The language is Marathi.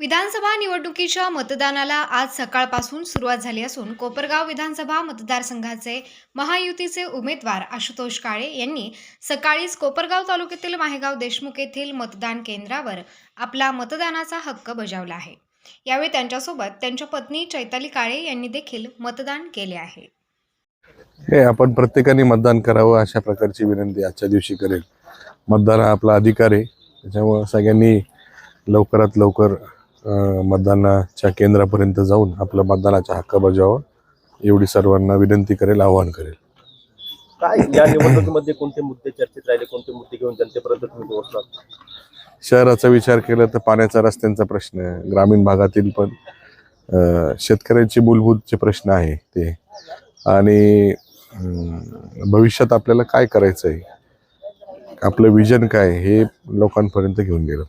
विधानसभा निवडणुकीच्या मतदानाला आज सकाळपासून सुरुवात झाली असून कोपरगाव विधानसभा मतदारसंघाचे महायुतीचे उमेदवार आशुतोष काळे यांनी सकाळीच कोपरगाव तालुक्यातील माहेगाव देशमुख येथील मतदान केंद्रावर आपला मतदानाचा हक्क बजावला आहे. यावेळी त्यांच्यासोबत त्यांच्या पत्नी चैताली काळे यांनी देखील मतदान केले आहे. हे आपण प्रत्येकाने मतदान करावं अशा प्रकारची विनंती आजच्या दिवशी करेल. मतदान हा आपला अधिकार आहे. त्याच्यामुळे सगळ्यांनी लवकरात लवकर मतदानाच्या केंद्रापर्यंत जाऊन आपला मतदानाचा हक्क बजावा एवढी सर्वांना विनंती करेल आवाहन करेल. काय या निवडणुकीमध्ये कोणते मुद्दे चर्चेत राहिले? कोणते मुद्दे घेऊन जनतेपर्यंत तुम्ही पोहोचलात? शहराचा विचार केला तर पाण्याचा रस्त्यांचा प्रश्न आहे. ग्रामीण भागातील पण अं, शेतकऱ्यांचे मूलभूतचे प्रश्न आहे ते. आणि अं, भविष्यात आपल्याला काय करायचं आहे आपलं विजन काय हे लोकांपर्यंत घेऊन गेलं.